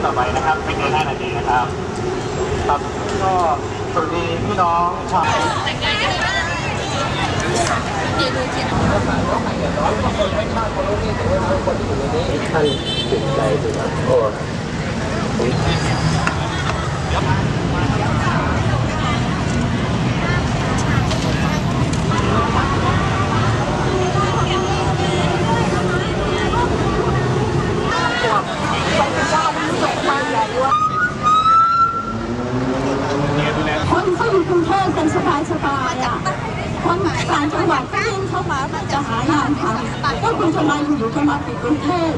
านต่อไปนะครับไม่เกิน5นาทีนะครับครับก็สวัสดีพี่น้องชาวท่านติดใจถูกไหมโอ้ คนเขาอยู่กรุงเทพกัน สบายสบายๆอะคนต่างจังหวัดก็ยิ่งเข้ามาจะหางานทำก็คุณทำไมอยู่ๆกันมาติดกรุงเทพ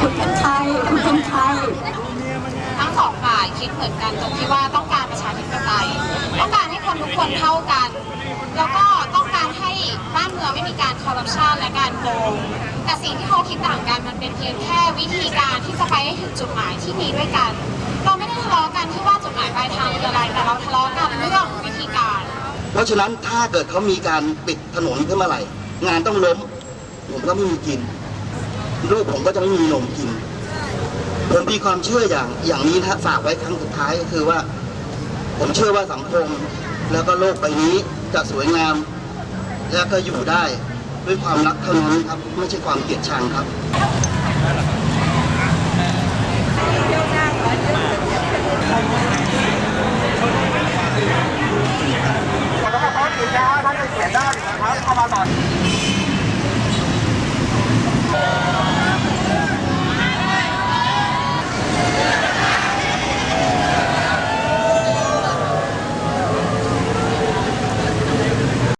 คุณเป็นไทยคุณเป็นไทยทั้งสองฝ่ายคิดเหมือนกันตรงที่ว่าต้องการประชาธิปไตยต้องการให้คนทุกคนเท่ากัน แล้วก็ต้องการให้บ้านเมืองไม่มีการคอร์รัปชันและการโกงแต่สิ่งที่เขาคิดต่างกันมันเป็นเพียงแค่วิธีการที่จะไปให้ถึงจุดหมายที่มีด้วยกัน ทะเลาะกันเรื่องวิธีการ เพราะฉะนั้นถ้าเกิดเขามีการปิดถนนขึ้นเมื่อไหร่ งานต้องล้ม ผมก็ไม่มีกิน ลูกผมก็จะไม่มีนมกิน ผมมีความเชื่ออย่างอย่างนี้นะฝากไว้ครั้งสุดท้ายก็คือว่า ผมเชื่อว่าสังคมแล้วก็โลกใบนี้จะสวยงาม และก็อยู่ได้ด้วยความรักเท่านั้นครับ ไม่ใช่ความเกลียดชังครับ แล้ว